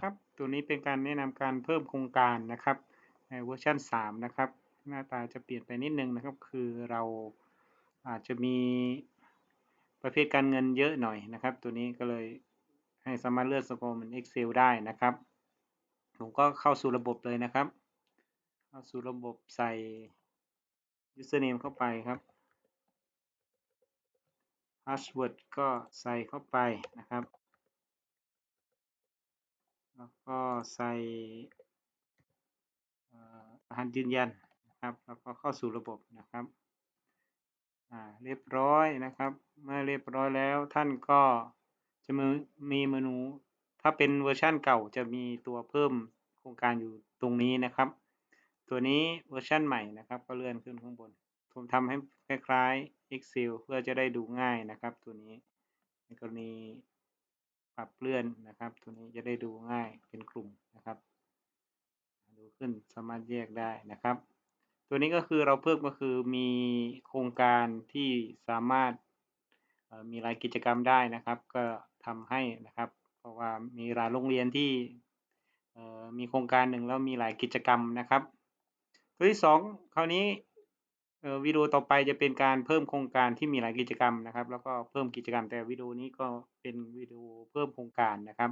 ครับตัวนี้เป็นการแนะนำการเพิ่มโครงการนะครับในเวอร์ชัน3นะครับหน้าตาจะเปลี่ยนไปนิดนึงนะครับ คือเราอาจจะมีประเภทการเงินเยอะหน่อยนะครับ ตัวนี้ก็เลยให้สามารถเลือกสกอร์เหมือน Excel ได้นะครับ ผมก็เข้าสู่ระบบเลยนะครับ เข้าสู่ระบบใส่ username เข้าไปครับ password ก็ใส่เข้าไปนะครับ แล้วก็ใส่รหัสยืนยันนะครับ แล้วก็เข้าสู่ระบบนะครับอ่าเรียบร้อยนะครับ เมื่อเรียบร้อยแล้วท่านก็จะมีมีเมนู ถ้าเป็นเวอร์ชั่นเก่าจะมีตัวเพิ่มโครงการอยู่ตรงนี้นะครับ ตัวนี้เวอร์ชั่นใหม่นะครับ ก็เลื่อนขึ้นข้างบน ผมทำให้คล้ายๆ Excel เพื่อจะได้ดูง่ายนะครับ ตัวนี้ในกรณี ปรับเลื่อนนะครับ ตัวนี้จะได้ดูง่ายเป็นกลุ่มนะครับ ดูขึ้นสามารถแยกได้นะครับ ตัวนี้ก็คือเราเพิ่มก็คือมีโครงการที่สามารถมีรายกิจกรรมได้นะครับ ก็ทำให้นะครับ เพราะว่ามีหลายโรงเรียนที่มีโครงการหนึ่งแล้วมีหลายกิจกรรมนะครับ ตัวที่สองคราวนี้ วิดีโอต่อไปจะเป็นการเพิ่มโครงการที่มีหลายกิจกรรมนะครับ แล้วก็เพิ่มกิจกรรม แต่วิดีโอนี้ก็เป็นวิดีโอเพิ่มโครงการนะครับ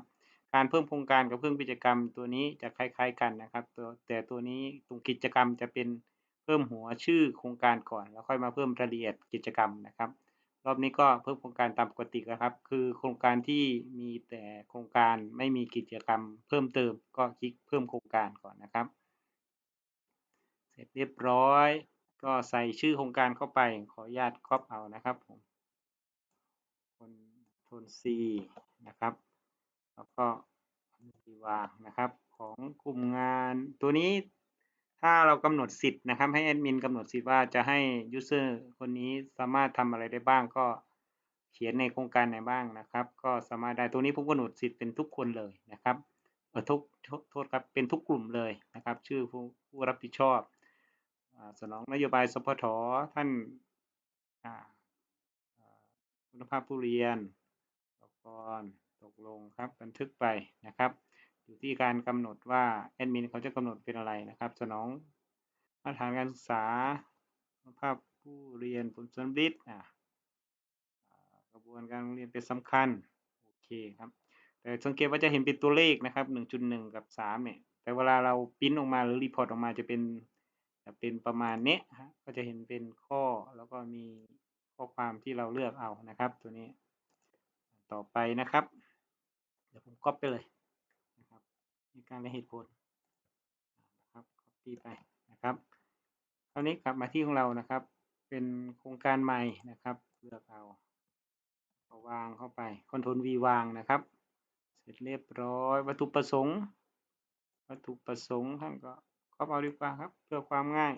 การเพิ่มโครงการกับเพิ่มกิจกรรมตัวนี้จะคล้าย ๆ กันนะครับ ตัวแต่ตัวนี้ตรงกิจกรรมจะเป็นเพิ่มหัวชื่อโครงการก่อน แล้วค่อยมาเพิ่มรายละเอียดกิจกรรมนะครับ รอบนี้ก็เพิ่มโครงการตามปกตินะครับ คือโครงการที่มีแต่โครงการไม่มีกิจกรรม เพิ่มเติมก็คลิกเพิ่มโครงการก่อนนะครับ เสร็จเรียบร้อย ก็ใส่ชื่อโครงการเข้าไป ขออนุญาตครอบเอานะครับผมคนทน C นะครับ แล้วก็ดีวางนะครับ ของกลุ่มงานตัวนี้ถ้าเรากำหนดสิทธิ์นะครับ ให้แอดมินกำหนดสิทธิ์ว่าจะให้ยูเซอร์คนนี้สามารถทำอะไรได้บ้างก็เขียนในโครงการไหนบ้างนะครับ ก็สามารถได้ตัวนี้ผมกำหนดสิทธิ์เป็นทุกคนเลยนะครับเออทุกโทษครับเป็นทุกกลุ่มเลยนะครับ ชื่อผู้ผู้รับผิดชอบ สนองนโยบายสพทท่านคุณภาพผู้เรียนตกรตกลงครับบันทึกไปนะครับอยู่ที่การกำหนดว่าแอดมินเขาจะกำหนดเป็นอะไรนะครับ สนองมาตรฐานการศึกษาคุณภาพผู้เรียนผลสำลิดกระบวนการเรียนเป็นสำคัญโอเคครับแต่สังเกตว่าจะเห็นเป็นตัวเลขนะครับ 1.1 กับ 3 เนี่ย แต่เวลาเราพิมพ์ออกมาหรือรีพอร์ตออกมาจะเป็น จะเป็นประมาณนี้ฮะก็จะเห็นเป็นข้อแล้วก็มีข้อความที่เราเลือกเอานะครับ ตัวนี้ต่อไปนะครับ เดี๋ยวผมก๊อปไปเลยนะครับมีการละเหตุผลนะครับก๊อปปี้ไปนะครับคราวนี้กลับมาที่ของเรานะครับ เป็นโครงการใหม่นะครับ เลือกเอาเอาวางเข้าไปคอนโทรลวีวางนะครับ เสร็จเรียบร้อย วัตถุประสงค์ วัตถุประสงค์ท่านก็ ก็เอาดีกว่าครับ เพื่อความง่าย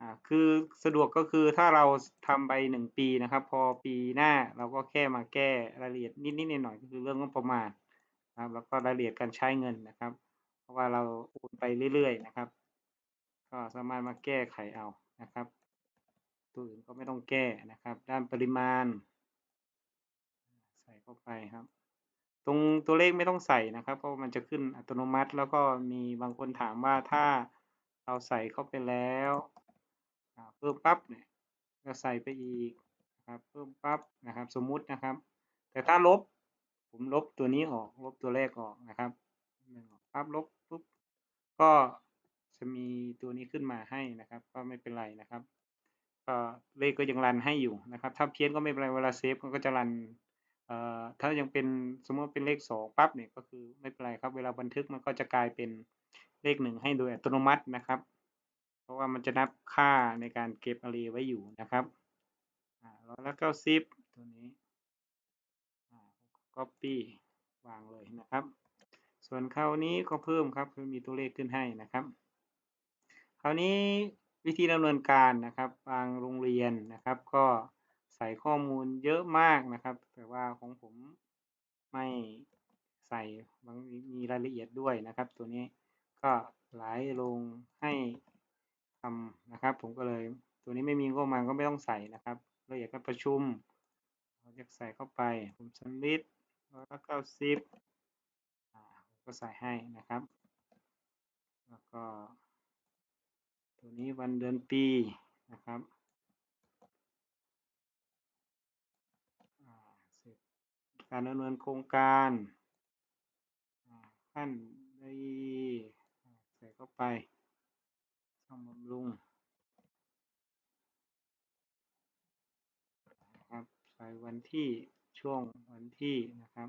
อ่าคือสะดวกก็คือถ้าเราทำไปหนึ่งปีนะครับ พอปีหน้าเราก็แค่มาแก้รายละเอียดนิดๆหน่อยๆก็คือเรื่องงบประมาณนะครับ แล้วก็รายละเอียดการใช้เงินนะครับ เพราะว่าเราโอนไปเรื่อยๆนะครับ ก็สามารถมาแก้ไขเอานะครับตัวอื่นก็ไม่ต้องแก้นะครับ ด้านปริมาณ ใส่เข้าไปครับ ตรงตัวเลขไม่ต้องใส่นะครับเพราะมันจะขึ้นอัตโนมัติ แล้วก็มีบางคนถามว่าถ้าเราใส่เข้าไปแล้วเพิ่มปั๊บเนี่ยก็ใส่ไปอีกนะครับเพิ่มปั๊บนะครับสมมุตินะครับ แต่ถ้าลบผมลบตัวนี้ออกลบตัวเลขออกนะครับปั๊บลบปุ๊บก็จะมีตัวนี้ขึ้นมาให้นะครับ ก็ไม่เป็นไรนะครับก็เลขก็ยังรันให้อยู่นะครับ ถ้าเพี้ยนก็ไม่เป็นไรเวลาเซฟมันก็จะรัน ถ้ายังเป็นสมมติเป็นเลขสองปั๊บเนี่ยก็คือไม่เป็นไรครับ เวลาบันทึกมันก็จะกลายเป็นเลขหนึ่งให้โดยอัตโนมัตินะครับ เพราะว่ามันจะนับค่าในการเก็บอารีไว้อยู่นะครับร้อยละเก้าสิบตัวนี้อ่า copy วางเลยนะครับ ส่วนคราวนี้ก็เพิ่มครับคือมีตัวเลขขึ้นให้นะครับ คราวนี้วิธีดำเนินการนะครับ บางโรงเรียนนะครับ ก็ ใส่ข้อมูลเยอะมากนะครับ แต่ว่าของผมไม่ใส่บางมีรายละเอียดด้วยนะครับ ตัวนี้ก็หลายลงให้ทำนะครับ ผมก็เลยตัวนี้ไม่มีก็มาก็ไม่ต้องใส่นะครับรายละเอียดการประชุมเราจะใส่เข้าไป ผมสมิธร้อยละเก้าสิบก็ใส่ให้นะครับ แล้วก็ ตัวนี้วันเดือนปีนะครับอ่าเสร็จ การดำเนินโครงการอ่าขั้นใดอ่าใส่เข้าไปช่องบำรุงนะครับใส่วันที่ช่วงวันที่นะครับ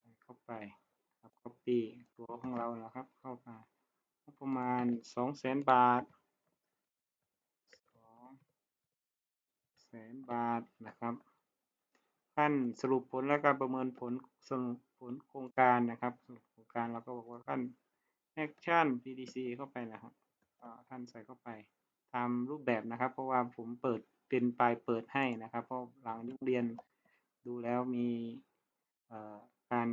ใส่เข้าไปครับ copy ตัวของเราแล้วครับเข้ามาประมาณสองแสนบาทสองแสนบาทนะครับ ขั้นสรุปผลและการประเมินผลสรุปผลโครงการนะครับสรุปโครงการเราก็บอกว่าขั้น action PDC เข้าไปนะครับท่านใส่เข้าไปตามรูปแบบนะครับ เพราะว่าผมเปิดเป็นปลายเปิดให้นะครับ เพราะหลังเรียนดูแล้วมีการ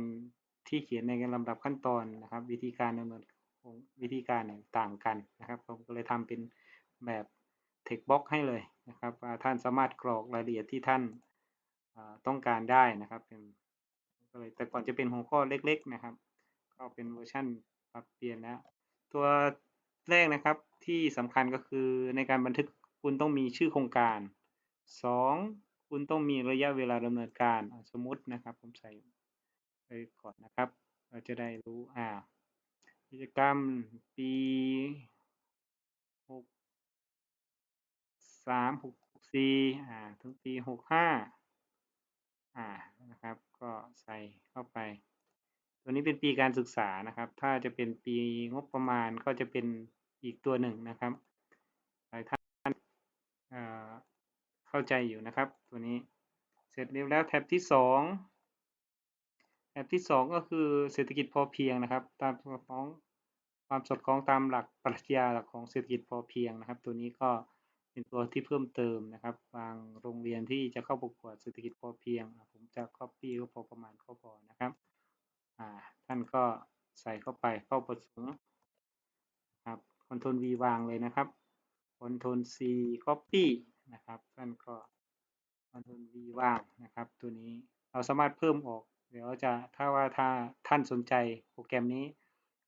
ที่เขียนในลำดับขั้นตอนนะครับ วิธีการดำเนินวิธีการต่างกันนะครับ ผมก็เลยทำเป็นแบบ text box ให้เลยนะครับท่านสามารถกรอกรายละเอียดที่ท่าน ต้องการได้นะครับเป็นก็เลยแต่ก่อนจะเป็นหัวข้อเล็ก ๆนะครับ ก็เป็นเวอร์ชันปรับเปลี่ยนแล้วตัวแรกนะครับที่สำคัญก็คือในการบันทึกคุณต้องมีชื่อโครงการสองคุณต้องมีระยะเวลาดำเนินการสมมุตินะครับ ผมใส่ไปก่อนนะครับ เราจะได้รู้อ่ากิจกรรมปีหกสามหกสี่อ่าถึงปีหกห้า อ่านะครับ ก็ใส่เข้าไป ตัวนี้เป็นปีการศึกษานะครับ ถ้าจะเป็นปีงบประมาณก็จะเป็นอีกตัวหนึ่งนะครับหลายท่านเอ่อเข้าใจอยู่นะครับ ตัวนี้เสร็จเรียบแล้วแท็บที่สองแท็บที่สองก็คือเศรษฐกิจพอเพียงนะครับ ตามสอดคล้องความสอดคล้องตามหลักปรัชญาหลักของเศรษฐกิจพอเพียงนะครับ ตัวนี้ก็ เป็นตัวที่เพิ่มเติมนะครับ บางโรงเรียนที่จะเข้าประกวดเศรษฐกิจพอเพียง ผมจะ copy ก็พอประมาณก็พอนะครับท่านก็ใส่เข้าไปเป้าประสงค์ครับคอนโทรล V วางเลยนะครับคอนโทรล C copy นะครับท่านก็คอนโทรล V วางนะครับ ตัวนี้เราสามารถเพิ่มออก เดี๋ยวจะถ้าว่าถ้าท่านสนใจโปรแกรมนี้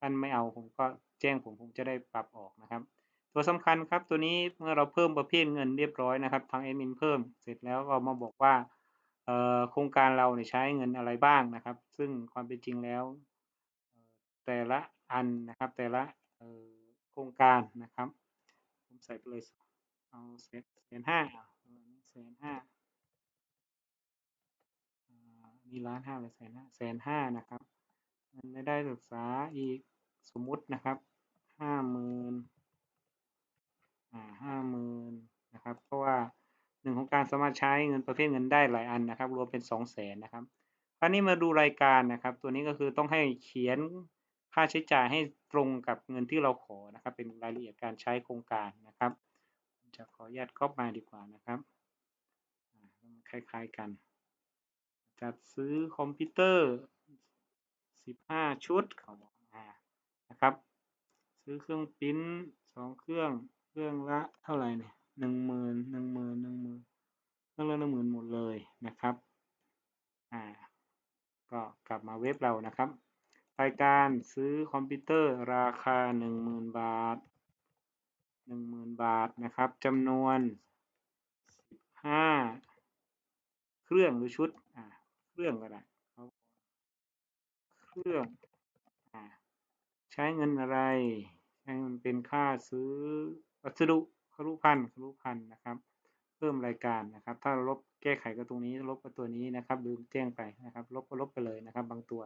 ท่านไม่เอาผมก็แจ้งผมผมจะได้ปรับออกนะครับ ตัวสำคัญครับตัวนี้เมื่อเราเพิ่มประเภทเงินเรียบร้อยนะครับ ทางแอดมินเพิ่มเสร็จแล้วก็มาบอกว่าโครงการเราเนี่ยใช้เงินอะไรบ้างนะครับ ซึ่งความเป็นจริงแล้ว แต่ละอันนะครับ แต่ละโครงการนะครับผมใส่ไปเลยเอาแสนห้าแสนห้าอ่านี่ล้านห้าหรือแสนห้าแสนห้านะครับเงินได้ศึกษาอีกสมมุตินะครับห้าหมื่น อ่า ห้าหมื่นนะครับ เพราะว่าหนึ่งของการสามารถใช้เงินประเภทเงินได้หลายอันนะครับ รวมเป็นสองแสนนะครับคราวนี้มาดูรายการนะครับ ตัวนี้ก็คือต้องให้เขียนค่าใช้จ่ายให้ตรงกับเงินที่เราขอนะครับ เป็นรายละเอียดการใช้โครงการนะครับ จะขออนุญาตก๊อปมาดีกว่านะครับคล้ายๆกันจัดซื้อคอมพิวเตอร์ 15 ชุดเขาบอกนะครับ ซื้อเครื่องปริ้นสองเครื่อง เครื่องละเท่าไหร่เนี่ยหนึ่งหมื่นหนึ่งหมื่นหนึ่งหมื่นเครื่องละหนึ่งหมื่นหมดเลยนะครับอ่าก็กลับมาเว็บเรานะครับรายการซื้อคอมพิวเตอร์ราคาหนึ่งหมื่นบาทหนึ่งหมื่นบาทนะครับจำนวนสิบห้าเครื่องหรือชุดอ่าเครื่องก็ได้เอาเครื่องอ่าใช้เงินอะไร ใช้เงินเป็นค่าซื้อ วัสดุครุพันธ์ครุพันธ์นะครับ เพิ่มรายการนะครับ ถ้าลบแก้ไขก็ตรงนี้ ลบก็ตัวนี้นะครับลืมแจ้งไปนะครับ ลบก็ลบไปเลยนะครับ บางตัว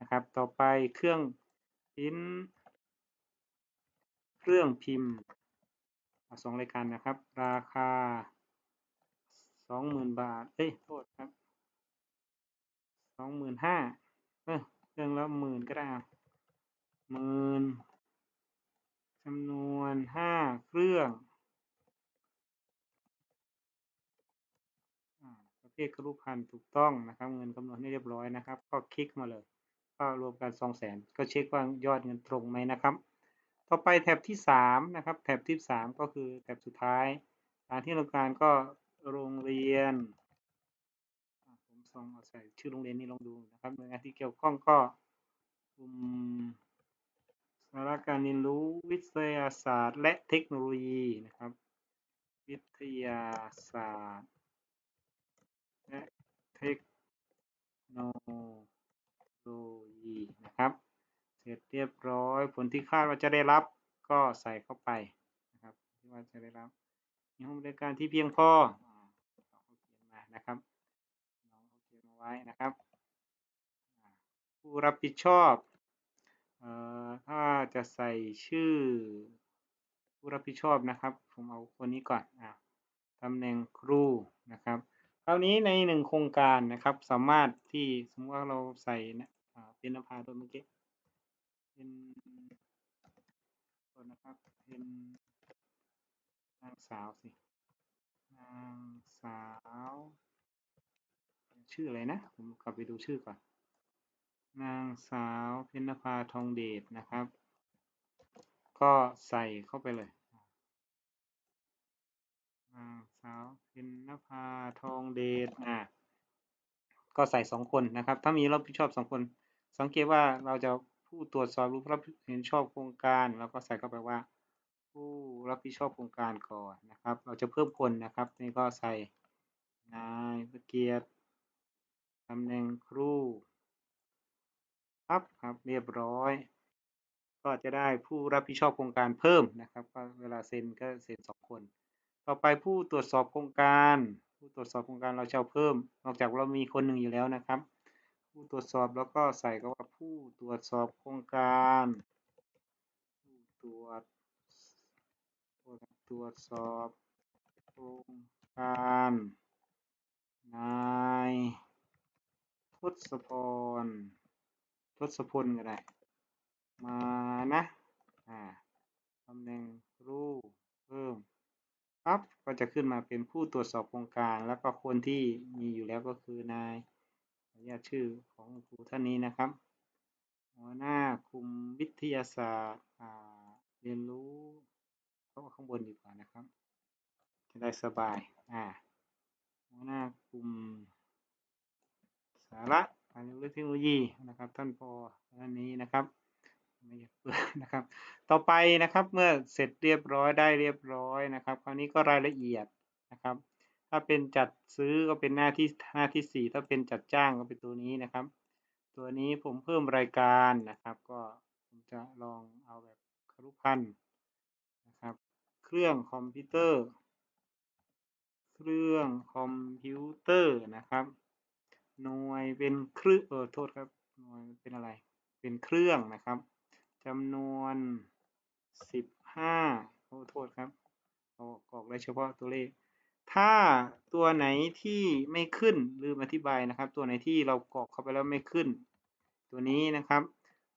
นะครับ ต่อไปเครื่องพิมพ์เครื่องพิมพ์สองรายการนะครับ ราคาสองหมื่นบาทเอ้ยโทษครับสองหมื่นห้าเออเครื่องละหมื่นก็ได้อะหมื่น จำนวนห้าเครื่องอประเภทครุพันธ์ถูกต้องนะครับ เงินคำนวณให้เรียบร้อยนะครับ ก็คลิกมาเลยก็รวมกันสองแสนก็เช็คว่ายอดเงินตรงไหมนะครับ ต่อไปแท็บที่สามนะครับ แท็บที่สามก็คือแท็บสุดท้ายสถานที่ต้องการก็โรงเรียนผมส่องเอาใส่ชื่อโรงเรียนนี้ลองดูนะครับหน่วยงานที่เกี่ยวข้องก็กลุ่ม ระการเรียนรู้วิทยาศาสตร์และเทคโนโลยีนะครับ วิทยาศาสตร์และเทคโนโลยีนะครับ เสร็จเรียบร้อยผลที่คาดว่าจะได้รับก็ใส่เข้าไปนะครับที่ว่าจะได้รับมีห้องบริการที่เพียงพอเขาเขียนมานะครับน้องเขาเขียนมาไว้นะครับ ผู้รับผิดชอบ เอ่อ ถ้าจะใส่ชื่อผู้รับผิดชอบนะครับ ผมเอาคนนี้ก่อนอ่าตำแหน่งครูนะครับ คราวนี้ในหนึ่งโครงการนะครับ สามารถที่สมมติว่าเราใส่นะเป็นนภาโดยเมื่อกี้เป็นคนนะครับเป็นนางสาวสินางสาว ชื่ออะไรนะ ผมกลับไปดูชื่อก่อน นางสาวพญนภาทองเดชนะครับ ก็ใส่เข้าไปเลย นางสาวพญนภาทองเดชอ่าก็ใส่สองคนนะครับ ถ้ามีรับผิดชอบสองคน สังเกตว่าเราจะผู้ตรวจสอบรู้รับผิดชอบโครงการเราก็ใส่เข้าไปว่า ผู้รับผิดชอบโครงการก่อนนะครับ เราจะเพิ่มคนนะครับนี่ก็ใส่นายประเกียรติตำแหน่งครู ครับครับเรียบร้อย ก็จะได้ผู้รับผิดชอบโครงการเพิ่มนะครับก็เวลาเซ็นก็เซ็นสองคน ต่อไปผู้ตรวจสอบโครงการ ผู้ตรวจสอบโครงการเราจะเพิ่ม นอกจากเรามีคนหนึ่งอยู่แล้วนะครับ ผู้ตรวจสอบแล้วก็ใส่ก็ว่าผู้ตรวจสอบโครงการผู้ตรวจตรวจสอบโครงการนายทศพร ทศพลก็ได้ มานะ อ่าตำแหน่งรูเพิ่มปั๊บก็จะขึ้นมาเป็นผู้ตรวจสอบโครงการ แล้วก็คนที่มีอยู่แล้วก็คือนายอนุญาตชื่อของครูท่านนี้นะครับ หัวหน้ากลุ่มวิทยาศาสตร์เรียนรู้เขาข้างบนดีกว่านะครับ จะได้สบาย อ่าหัวหน้ากลุ่มสาระ การเรียนรู้เทคโนโลยีนะครับท่านพอท่านนี้นะครับไม่อยากเปิดนะครับ ต่อไปนะครับเมื่อเสร็จเรียบร้อยได้เรียบร้อยนะครับ คราวนี้ก็รายละเอียดนะครับ ถ้าเป็นจัดซื้อก็เป็นหน้าที่หน้าที่สี่ถ้าเป็นจัดจ้างก็เป็นตัวนี้นะครับ ตัวนี้ผมเพิ่มรายการนะครับ ก็ผมจะลองเอาแบบครุพันธ์นะครับ เครื่องคอมพิวเตอร์ เครื่องคอมพิวเตอร์นะครับ หน่วยเป็นเครื่องเออโทษครับหน่วยเป็นอะไร เป็นเครื่องนะครับจำนวนสิบห้าโอ้โทษครับเอากอกได้เฉพาะตัวเลข ถ้าตัวไหนที่ไม่ขึ้นลืมอธิบายนะครับ ตัวไหนที่เรากรอกเข้าไปแล้วไม่ขึ้น ตัวนี้นะครับ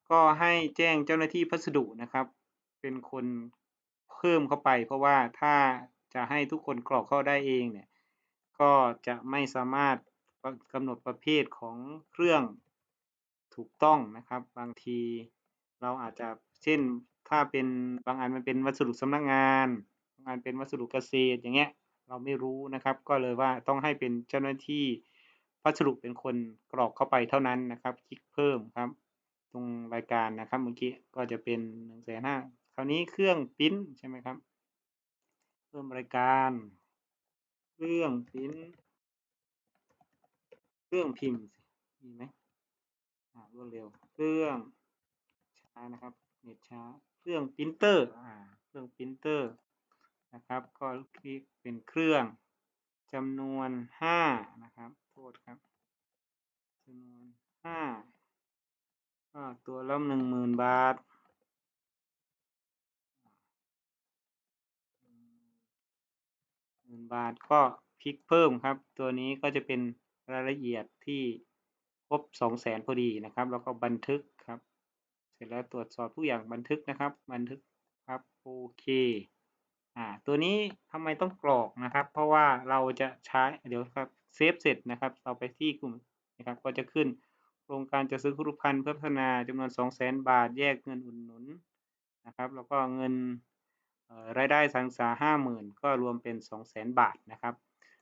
ก็ให้แจ้งเจ้าหน้าที่พัสดุนะครับ เป็นคนเพิ่มเข้าไป เพราะว่าถ้าจะให้ทุกคนกรอกเข้าได้เองเนี่ย ก็จะไม่สามารถ กำหนดประเภทของเครื่องถูกต้องนะครับ บางทีเราอาจจะเช่นถ้าเป็นบางอันมันเป็นวัสดุสำนักงานบางอันเป็นวัสดุเกษตรอย่างเงี้ยเราไม่รู้นะครับ ก็เลยว่าต้องให้เป็นเจ้าหน้าที่พัสดุเป็นคนกรอกเข้าไปเท่านั้นนะครับ คลิกเพิ่มครับ ตรงรายการนะครับเมื่อกี้ก็จะเป็นหนึ่งแสนห้าคราวนี้เครื่องพิมพ์ใช่ไหมครับ เพิ่มรายการ เครื่องพิมพ์ เครื่องพิมพ์มีไหมรวดเร็ว เครื่องช้านะครับเน็ตช้า เครื่องพิมพ์เตอร์อ่าเครื่องพิมพ์เตอร์นะครับ ก็คลิกเป็นเครื่องจำนวนห้านะครับ โทษครับจำนวนห้าตัวละหนึ่งหมื่นบาทหมื่นบาทก็คลิกเพิ่มครับ ตัวนี้ก็จะเป็นายละเอียดที่ครบสองแสนพอดีนะครับ แล้วก็บันทึกครับ เสร็จแล้วตรวจสอบทุกอย่างบันทึกนะครับ บันทึกครับโอเคอ่าตัวนี้ทำไมต้องกรอกนะครับ เพราะว่าเราจะใช้เดี๋ยวครับเซฟเสร็จนะครับเราไปที่กลุ่มนะครับก็จะขึ้นโครงการจะซื้อครุพันธ์เพื่อพัฒนาจำนวน 2 0 0 0 0 0บาทแยกเงินอุดหนุนนะครับ แล้วก็เงินรายได้สังษาห้าหมื่นก็รวมเป็น 2 0 0 0 0 0บาทนะครับ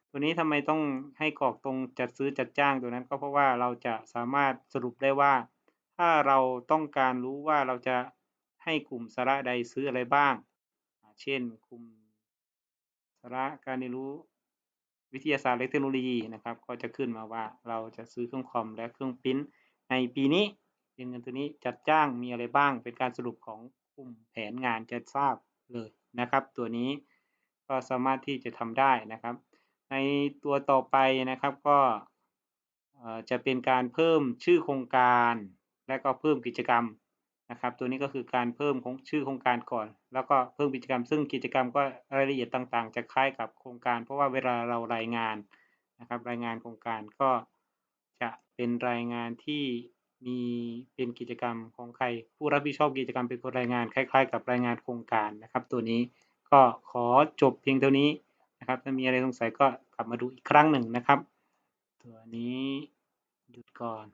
ตัวนี้ทำไมต้องให้กรอกตรงจัดซื้อจัดจ้างตัวนั้นก็เพราะว่าเราจะสามารถสรุปได้ว่า ถ้าเราต้องการรู้ว่าเราจะให้กลุ่มสาระใดซื้ออะไรบ้าง เช่นกลุ่มสาระการเรียนรู้วิทยาศาสตร์และเทคโนโลยีนะครับ ก็จะขึ้นมาว่าเราจะซื้อเครื่องคอมและเครื่องปริ้นในปีนี้เป็นเงินตัวนี้จัดจ้างมีอะไรบ้าง เป็นการสรุปของกลุ่มแผนงานจะทราบเลยนะครับ ตัวนี้ก็สามารถที่จะทำได้นะครับ ในตัวต่อไปนะครับก็จะเป็นการเพิ่มชื่อโครงการ และก็เพิ่มกิจกรรมนะครับ ตัวนี้ก็คือการเพิ่มของชื่อโครงการก่อน แล้วก็เพิ่มกิจกรรม ซึ่งกิจกรรมก็รายละเอียดต่างๆ จะคล้ายกับโครงการ เพราะว่าเวลาเรารายงานนะครับ รายงานโครงการก็จะเป็นรายงานที่มีเป็นกิจกรรมของใคร ผู้รับผิดชอบกิจกรรมเป็นคนรายงานคล้าย ๆ กับรายงานโครงการนะครับ ตัวนี้ก็ขอจบเพียงเท่านี้ นะครับ ถ้ามีอะไรสงสัยก็กลับมาดูอีกครั้งหนึ่งนะครับ ตัวนี้หยุดก่อน